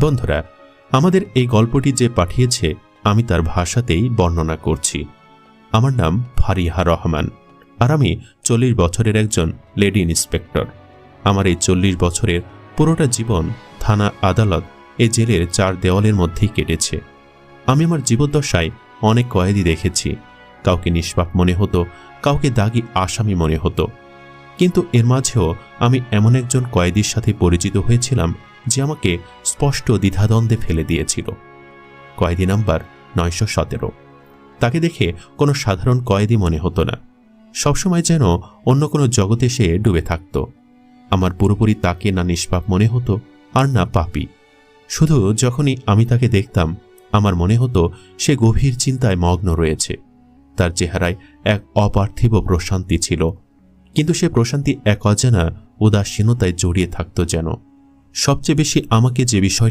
বন্ধুরা, আমাদের এই গল্পটি যে পাঠিয়েছে, আমি তার ভাষাতেই বর্ণনা করছি। আমার নাম ফারিহা রহমান আর আমি চল্লিশ বছরের একজন লেডি ইন্সপেক্টর। আমার এই চল্লিশ বছরের পুরোটা জীবন থানা আদালত এ জেলের চার দেওয়ালের মধ্যেই কেটেছে। আমি আমার জীবদ্দশায় অনেক কয়েদি দেখেছি। কাউকে নিষ্পাপ মনে হতো, কাউকে দাগি আসামি মনে হতো। কিন্তু এর মাঝেও আমি এমন একজন কয়েদির সাথে পরিচিত হয়েছিলাম যে আমাকে স্পষ্ট দ্বিধাদ্বন্দ্বে ফেলে দিয়েছিল। কয়েদি নাম্বার নয়শো সতেরো। তাকে দেখে কোনো সাধারণ কয়েদি মনে হতো না। সবসময় যেন অন্য কোনো জগতে সে ডুবে থাকত। আমার পুরোপুরি তাকে না নিষ্পাপ মনে হতো আর না পাপি। শুধু যখনই আমি তাকে দেখতাম, আমার মনে হতো সে গভীর চিন্তায় মগ্ন রয়েছে। তার চেহারায় এক অপার্থিব প্রশান্তি ছিল। কিন্তু সে প্রশান্তি এক অজানা উদাসীনতায় জড়িয়ে থাকত যেন। সবচেয়ে বেশি আমাকে যে বিষয়